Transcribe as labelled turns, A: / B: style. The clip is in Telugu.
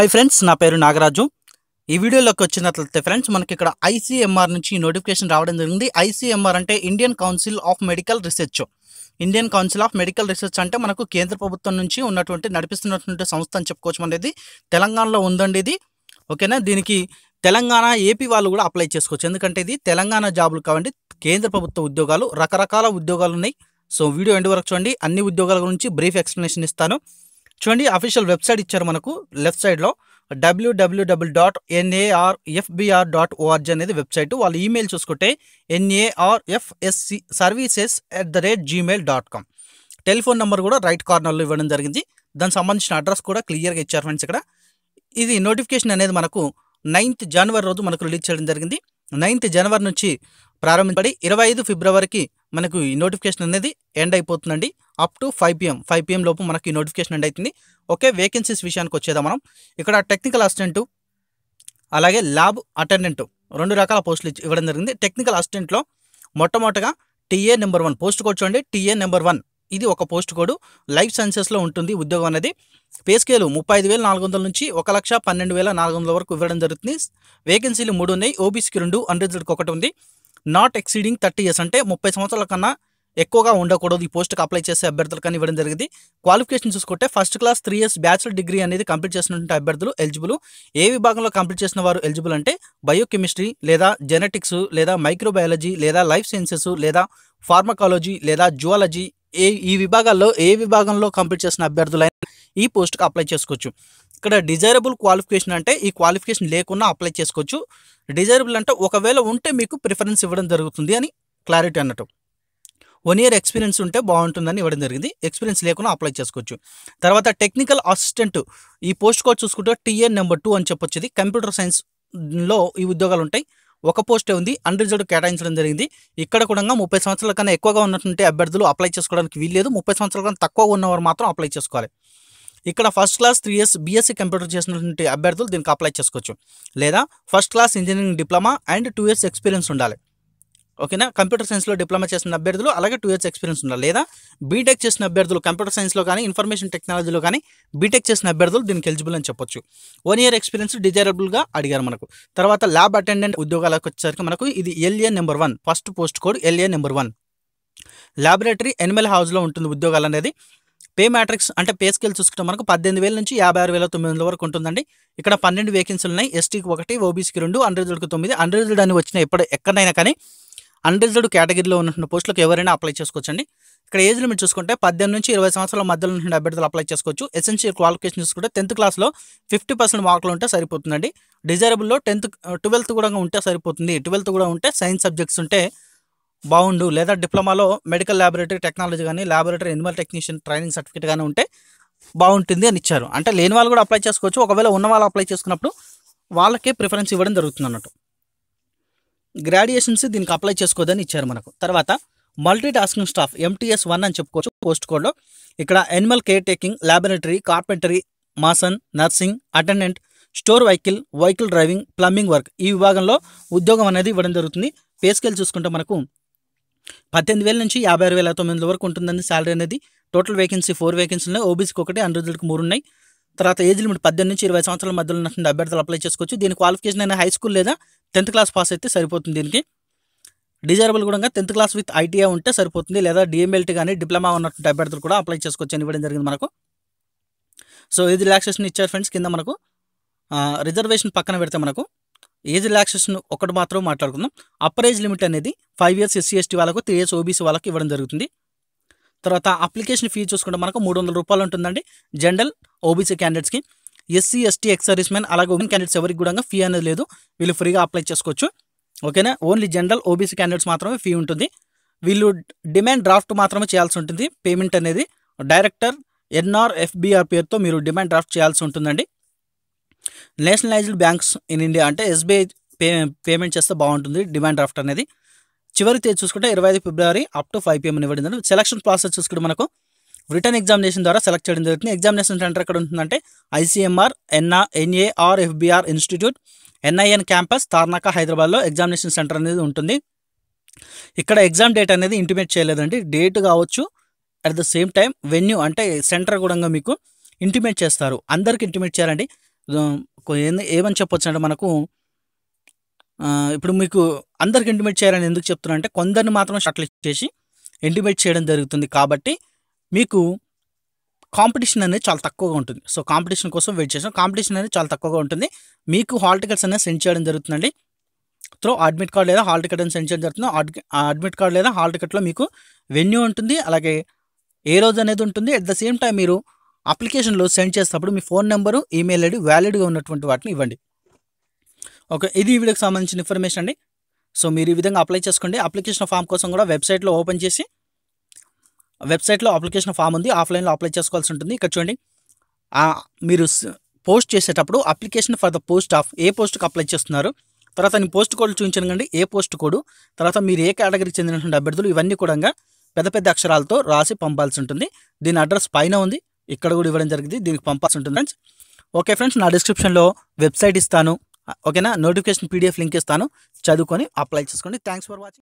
A: హాయ్ ఫ్రెండ్స్ నా పేరు నాగరాజు. ఈ వీడియోలోకి వచ్చినట్లయితే ఫ్రెండ్స్ మనకి ఇక్కడ ఐసీఎంఆర్ నుంచి నోటిఫికేషన్ రావడం జరిగింది. ఐసీఎంఆర్ అంటే Indian council of medical research Indian council of medical research అంటే మనకు కేంద్ర ప్రభుత్వం నుంచి ఉన్నటువంటి నడిపిస్తున్నటువంటి సంస్థ అని చెప్పుకోవచ్చు అనేది తెలంగాణలో ఉందండి ఇది. ఓకేనా? దీనికి తెలంగాణ ఏపీ వాళ్ళు కూడా అప్లై చేసుకోవచ్చు. ఎందుకంటే ఇది తెలంగాణ జాబులు కాబట్టి కేంద్ర ప్రభుత్వ ఉద్యోగాలు రకరకాల ఉద్యోగాలు ఉన్నాయి. సో వీడియో ఎండ్ వరకు చూడండి. అన్ని ఉద్యోగాల గురించి బ్రీఫ్ ఎక్స్ప్లెనేషన్ ఇస్తాను. చూడండి అఫీషియల్ వెబ్సైట్ ఇచ్చారు మనకు లెఫ్ట్ సైడ్లో డబ్ల్యూడబ్ల్యూడబ్ల్యూ dot NAR FBR dot org అనేది వెబ్సైట్ వాళ్ళ ఈమెయిల్ చూసుకుంటే NAR FSC services at the rate Gmail dot com telephone number కూడా రైట్ కార్నర్లో ఇవ్వడం జరిగింది. దానికి సంబంధించిన అడ్రస్ కూడా క్లియర్గా ఇచ్చారు ఫ్రెండ్స్ ఇక్కడ. ఇది నోటిఫికేషన్ అనేది మనకు నైన్త్ జనవరి రోజు మనకు రిలీజ్ చేయడం జరిగింది. నైన్త్ జనవరి నుంచి ప్రారంభించబడి ఇరవై ఐదు ఫిబ్రవరికి మనకు ఈ నోటిఫికేషన్ అనేది ఎండ్ అయిపోతుందండి. Up to five PM five PM లోపు మనకి నోటిఫికేషన్ ఎండ్ అవుతుంది ఓకే వేకెన్సీస్ విషయానికి వచ్చేదా మనం. ఇక్కడ టెక్నికల్ అసిస్టెంట్ అలాగే ల్యాబ్ అటెండెంట్ రెండు రకాల పోస్టులు ఇచ్చి- ఇవ్వడం జరిగింది. టెక్నికల్ అసిస్టెంట్లో మొట్టమొదటగా TA number one post code చూడండి. టీఏ నెంబర్ వన్ ఇది ఒక పోస్ట్ కోడ్ లైఫ్ సైన్సెస్లో ఉంటుంది ఉద్యోగం అనేది. పే స్కేలు ముప్పై ఐదు వేల నాలుగు వందల నుంచి ఒక లక్ష పన్నెండు వేల నాలుగు వందల వరకు ఇవ్వడం జరుగుతుంది. వేకెన్సీలు మూడు ఉన్నాయి. ఓబీసీకి రెండు అన్రిజర్డ్కి ఒకటి ఉంది. నాట్ ఎక్సీడింగ్ థర్టీ ఇయర్స్ అంటే ముప్పై సంవత్సరాల కన్నా ఎక్కువగా ఉండకూడదు. ఈ పోస్ట్కి అప్లై చేసే అభ్యర్థులు కానీ ఇవ్వడం జరిగింది. క్వాలిఫికేషన్ చూసుకుంటే first class three years bachelor degree అనేది కంప్లీట్ చేసినటువంటి అభ్యర్థులు ఎలిజిబుల్. ఏ విభాగంలో కంప్లీట్ చేసిన వారు ఎలిజిబుల్ అంటే బయోకెమిస్ట్రీ లేదా జెనెటిక్స్ లేదా మైక్రోబయాలజీ లేదా లైఫ్ సైన్సెస్ లేదా ఫార్మకాలజీ లేదా జువాలజీ. ఏ ఈ విభాగాల్లో ఏ విభాగంలో కంప్లీట్ చేసిన అభ్యర్థులైనా ఈ పోస్ట్కి అప్లై చేసుకోవచ్చు. ఇక్కడ డిజైరబుల్ క్వాలిఫికేషన్ అంటే ఈ క్వాలిఫికేషన్ లేకుండా అప్లై చేసుకోవచ్చు. డిజైరబుల్ అంటే ఒకవేళ ఉంటే మీకు ప్రిఫరెన్స్ ఇవ్వడం జరుగుతుంది అని క్లారిటీ అన్నట్టు. వన్ ఇయర్ ఎక్స్పీరియన్స్ ఉంటే బాగుంటుందని ఇవ్వడం జరిగింది. ఎక్స్పీరియన్స్ లేకుండా అప్లై చేసుకోవచ్చు. తర్వాత టెక్నికల్ అసిస్టెంట్ ఈ పోస్ట్ కోడ్ చూసుకుంటే టీఎన్ నెంబర్ టూ అని చెప్పొచ్చు ఇది కంప్యూటర్ సైన్స్లో ఈ ఉద్యోగాలు ఉంటాయి. ఒక పోస్టే ఉంది. అన్రిజర్వ్డ్ కేటాయించడం జరిగింది. ఇక్కడ కూడా ముప్పై సంవత్సరాల కన్నా ఎక్కువగా ఉన్నటువంటి అభ్యర్థులు అప్లై చేసుకోవడానికి వీల్లేదు. ముప్పై సంవత్సరాల కన్నా తక్కువ ఉన్నవారు మాత్రం అప్లై చేసుకోవాలి. ఇక్కడ first class three years BSc computer చేసినటువంటి అభ్యర్థులు దీనికి అప్లై చేసుకోవచ్చు. లేదా first class engineering diploma and two years experience ఉండాలి. ఓకేనా? కంప్యూటర్ సైన్స్లో డిప్లొమా చేసిన అభ్యర్థులు అలాగే టూ ఇయర్స్ ఎక్స్పీరియన్స్ ఉండాలి. లేదా బీటెక్ చేసిన అభ్యర్థులు కంప్యూటర్ సైన్స్లో కానీ ఇన్ఫర్మేషన్ టెక్నాలజీలో కానీ బీటెక్ చేసిన అభ్యర్థులు దీనికి ఎలిజిబుల్ అని చెప్పొచ్చు. వన్ ఇయర్ ఎక్స్పీరియన్స్ డిజైరబుల్గా అడిగారు మనకు. తర్వాత ల్యాబ్ అటెండెంట్ ఉద్యోగాలకు వచ్చేసరికి మనకు ఇది LA number one first post code LA number one laboratory animal హౌస్లో ఉంటుంది ఉద్యోగాలు అనేది. పే మ్యాట్రిక్స్ అంటే పే స్కేల్ చూసుకుంటే మనకు పద్దెనిమిది వేల నుంచి యాభై ఆరు వేల తొమ్మిది వందల వరకు ఉంటుందండి. ఇక్కడ పన్నెండు వేకెన్సీలు ఉన్నాయి. ఎస్టీకి ఒకటి ఓబీసీకి రెండు అన్రిజల్డ్కి తొమ్మిది. అన్రిజల్డ్ అని వచ్చిన ఎప్పుడు ఎక్కడైనా కానీ అన్రిజర్వ్డ్ కేటగిరీలో ఉన్న పోస్టులకు ఎవరైనా అప్లై చేసుకోవచ్చండి. ఇక్కడ ఏజ్ లిమిట్ చూసుకుంటే పద్దెనిమిది నుంచి ఇరవై సంవత్సరాల మధ్యలో ఉన్న అభ్యర్థులు అప్లై చేసుకోవచ్చు. ఎసెన్షియల్ క్వాలిఫికేషన్ చూసుకుంటే టెన్త్ క్లాస్లో ఫిఫ్టీ పర్సెంట్ మార్కులు ఉంటే సరిపోతుందండి. డిజైరబుల్లో టెన్త్ ట్వెల్త్ కూడా ఉంటే సరిపోతుంది. ట్వెల్త్ కూడా ఉంటే సైన్స్ సబ్జెక్ట్స్ ఉంటే బాగుండు లేదా డిప్లొమాలో మెడికల్ ల్యాబొరేటరీ టెక్నాలజీ కానీ laboratory animal technician training certificate కానీ ఉంటే బాగుంటుంది అని ఇచ్చారు. అంటే లేని వాళ్ళు కూడా అప్లై చేసుకోవచ్చు. ఒకవేళ ఉన్న వాళ్ళు అప్లై చేసుకున్నప్పుడు వాళ్ళకే ప్రిఫరెన్స్ ఇవ్వడం జరుగుతుంది అన్నట్టు గ్రాడ్యుయేషన్స్ దీనికి అప్లై చేసుకోదని ఇచ్చారు మనకు. తర్వాత multi tasking staff MTS one అని చెప్పుకోవచ్చు. పోస్ట్ కోడ్లో ఇక్కడ animal care taking laboratory carpentry mason nursing attendant store vehicle vehicle driving plumbing work ఈ విభాగంలో ఉద్యోగం అనేది ఇవ్వడం జరుగుతుంది. పే స్కేల్ చూసుకుంటే మనకు పద్దెనిమిది వేల నుంచి యాభై ఆరు వేల తొమ్మిది వరకు ఉంటుందండి శాలరీ అనేది. టోటల్ వేకెన్సీ ఫోర్ వేకెన్సీ ఉన్నాయి. ఓబీసీకి ఒకటి అన్రిజల్ట్కి మూడు ఉన్నాయి. తర్వాత ఏజ్ లిమిట్ పద్దెనిమిది నుంచి ఇరవై సంవత్సరాల మధ్యలో ఉన్నటువంటి అభ్యర్థులు అప్లై చేసుకోవచ్చు. దీని క్వాలిఫికేషన్ అయినా హై స్కూల్ లేదా టెన్త్ క్లాస్ పాస్ అయితే సరిపోతుంది దీనికి. డిజైరబుల్ కూడా టెన్త్ క్లాస్ విత్ ఐటీఐ ఉంటే సరిపోతుంది. లేదా డిఎంఎల్టీ కానీ డిప్లొమా ఉన్నటువంటి అభ్యర్థులు కూడా అప్లై చేసుకోవచ్చు అని ఇవ్వడం జరిగింది మనకు. సో ఏజ్ రిలాక్సేషన్ ఇచ్చారు ఫ్రెండ్స్ కింద మనకు? రిజర్వేషన్ పక్కన పెడితే మనకు ఏజ్ రిలాక్సేషన్ ఒకటి మాత్రం మాట్లాడుకుందాం. అప్పర్ ఏజ్ లిమిట్ అనేది ఫైవ్ ఇయర్స్ ఎస్సీ ఎస్టీ వాళ్ళకు త్రీ ఇయర్స్ ఓబీసీ వాళ్ళకి ఇవ్వడం జరుగుతుంది. తర్వాత అప్లికేషన్ ఫీ చూసుకుంటే మనకు మూడు వందల రూపాయలు ఉంటుందండి. జనరల్ ఓబీసీ క్యాండిడేట్స్కి SC ST ex servicemen అలాగే ఉమెన్ క్యాండిడేట్స్ ఎవరికి కూడా ఫీ అనేది లేదు. వీళ్ళు ఫ్రీగా అప్లై చేసుకోవచ్చు. ఓకేనా? ఓన్లీ జనరల్ ఓబీసీ క్యాండిడేట్స్ మాత్రమే ఫీ ఉంటుంది. వీళ్ళు డిమాండ్ డ్రాఫ్ట్ మాత్రమే చేయాల్సి ఉంటుంది. పేమెంట్ అనేది డైరెక్టర్ ఎన్ఆర్ ఎఫ్బిఆర్ పేరుతో మీరు డిమాండ్ డ్రాఫ్ట్ చేయాల్సి ఉంటుందండి. నేషనలైజ్డ్ బ్యాంక్స్ ఇన్ ఇండియా అంటే ఎస్బీఐ పే పేమెంట్ చేస్తే బాగుంటుంది డిమాండ్ డ్రాఫ్ట్ అనేది. చివరి తేదీ చూసుకుంటే ఇరవై ఐదు ఫిబ్రవరి అప్ టు ఫైవ్ పిఎం ఇవ్వడం సెలక్షన్ ప్రాసెస్ చూసుకుంటే మనకు రిటర్న్ ఎగ్జామినేషన్ ద్వారా సెలెక్ట్ చేయడం జరుగుతుంది. ఎగ్జామినేషన్ సెంటర్ ఎక్కడ ఉంటుందంటే ICMR ఎన్ఆ NAR FBR institute NIN campus Tarnaka హైదరాబాద్లో ఎగ్జామినేషన్ సెంటర్ అనేది ఉంటుంది. ఇక్కడ ఎగ్జామ్ డేట్ అనేది ఇంటిమేట్ చేయలేదండి. డేట్ కావచ్చు at the same time venue అంటే సెంటర్ కూడా మీకు ఇంటిమేట్ చేస్తారు. అందరికి ఇంటిమేట్ చేయాలండి. ఏంది ఏమని చెప్పొచ్చు అంటే మనకు ఇప్పుడు మీకు అందరికి ఇంటిమేట్ చేయాలని ఎందుకు చెప్తున్నా అంటే కొందరిని మాత్రం షార్ట్ చేసి ఇంటిమేట్ చేయడం జరుగుతుంది కాబట్టి మీకు కాంపిటీషన్ అనేది చాలా తక్కువగా ఉంటుంది. సో కాంపిటీషన్ కోసం వెయిట్ చేసాం. కాంపిటీషన్ అనేది చాలా తక్కువగా ఉంటుంది. మీకు హాల్ టికెట్స్ అనేది సెండ్ చేయడం జరుగుతుందండి. త్రో అడ్మిట్ కార్డ్ లేదా హాల్ టికెట్ అని సెండ్ చేయడం జరుగుతుంది? అడ్మిట్ కార్డ్ లేదా హాల్ టికెట్లో మీకు వెన్యూ ఉంటుంది. అలాగే ఏ రోజు అనేది ఉంటుంది. అట్ ద సేమ్ టైం మీరు అప్లికేషన్లో సెండ్ చేసేటప్పుడు మీ ఫోన్ నెంబరు ఈమెయిల్ ఐడి వ్యాలిడ్గా ఉన్నటువంటి వాటిని ఇవ్వండి. ఓకే ఇది ఈ వీడియోకి సంబంధించిన ఇన్ఫర్మేషన్ అండి. సో మీరు ఈ విధంగా అప్లై చేసుకోండి. అప్లికేషన్ ఫామ్ కోసం కూడా వెబ్సైట్లో ఓపెన్ చేసి వెబ్సైట్లో అప్లికేషన్ ఫామ్ ఉంది. ఆఫ్లైన్లో అప్లై చేసుకోవాల్సి ఉంటుంది. ఇక్కడ చూడండి. మీరు పోస్ట్ చేసేటప్పుడు application for the post of ఏ పోస్ట్కి అప్లై చేస్తున్నారు. తర్వాత నేను పోస్ట్ కోడ్ చూపించండి ఏ పోస్ట్ కోడ్. తర్వాత మీరు ఏ కేటగిరీకి చెందినటువంటి అభ్యర్థులు ఇవన్నీ కూడా పెద్ద పెద్ద అక్షరాలతో రాసి పంపాల్సి ఉంటుంది. దీని అడ్రస్ పైన ఉంది. ఇక్కడ కూడా ఇవ్వడం జరిగింది. దీనికి పంపాల్సి ఉంటుంది ఫ్రెండ్స్. Okay friends. నా డిస్క్రిప్షన్లో వెబ్సైట్ ఇస్తాను. ఓకేనా? నోటిఫికేషన్ పీడిఎఫ్ లింక్ ఇస్తాను. చదువుకొని అప్లై చేసుకోండి. Thanks for watching.